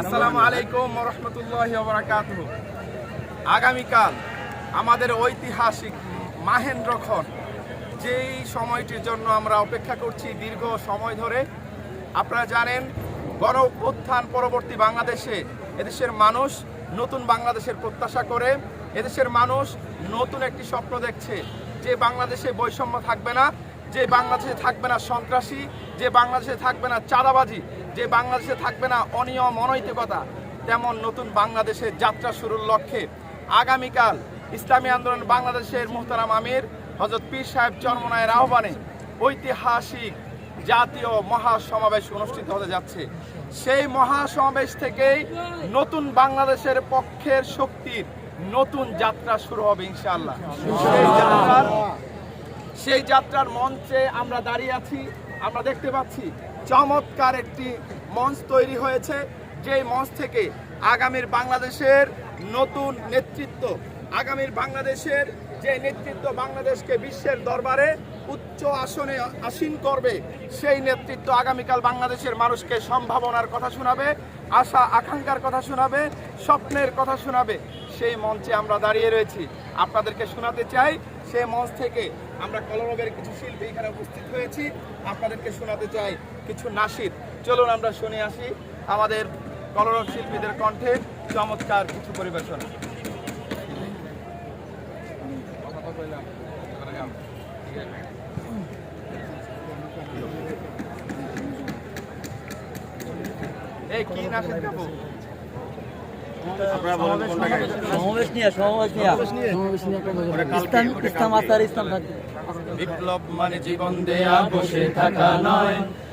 আসসালামু আলাইকুম রহমতুল্লাহ বারাকাতুহ। আগামীকাল আমাদের ঐতিহাসিক মাহেন্দ্রক্ষণ যেই সময়টির জন্য আমরা অপেক্ষা করছি দীর্ঘ সময় ধরে। আপনারা জানেন, গণ উত্থান পরবর্তী বাংলাদেশে এদেশের মানুষ নতুন বাংলাদেশের প্রত্যাশা করে। এদেশের মানুষ নতুন একটি স্বপ্ন দেখছে যে বাংলাদেশে বৈষম্য থাকবে না। যে বাংলাদেশে থাকবে না সন্ত্রাসী, যে বাংলাদেশে থাকবে না চাঁদাবাজি, যে বাংলাদেশে থাকবে না অনিয়ম, অনৈতিকতা, তেমন নতুন বাংলাদেশের যাত্রা শুরুর লক্ষ্যে আগামীকাল ইসলামী আন্দোলন বাংলাদেশের মোহতারাম আমির হজরত পীর সাহেব চরমনায়ের আহ্বানে ঐতিহাসিক জাতীয় মহাসমাবেশ অনুষ্ঠিত হতে যাচ্ছে। সেই মহাসমাবেশ থেকেই নতুন বাংলাদেশের পক্ষের শক্তির নতুন যাত্রা শুরু হবে ইনশাআল্লাহ। সেই যাত্রার মঞ্চে আমরা দাঁড়িয়ে আছি, আমরা দেখতে পাচ্ছি চমৎকার একটি মঞ্চ তৈরি হয়েছে, যেই মঞ্চ থেকে আগামীর বাংলাদেশের নতুন নেতৃত্ব, আগামীর বাংলাদেশের যে নেতৃত্ব বাংলাদেশকে বিশ্বের দরবারে উচ্চ আসনে আসীন করবে, সেই নেতৃত্ব আগামীকাল বাংলাদেশের মানুষকে সম্ভাবনার কথা শোনাবে, আশা, আকাঙ্ক্ষার কথা শোনাবে, স্বপ্নের কথা শোনাবে। সেই মঞ্চে আমরা দাঁড়িয়ে রয়েছি। আপনাদেরকে শোনাতে চাই, সেই মঞ্চ থেকে আমরা কলরবের কিছু শিল্পী এখানে উপস্থিত হয়েছি। আপনাদেরকে শোনাতে চাই কিছু নাসিদ চলুন আমরা শুনে আসি আমাদের কলরব শিল্পীদের কণ্ঠে চমৎকার কিছু পরিবেশনা। এই কি নাসিদ গাবো সমাবেশ নিয়ে সমাবেশ নিয়ে। ইসলাম ইসলাম আসার ইসলাম বিপ্লব মানে জীবন দেয়া বসে থাকা নয়।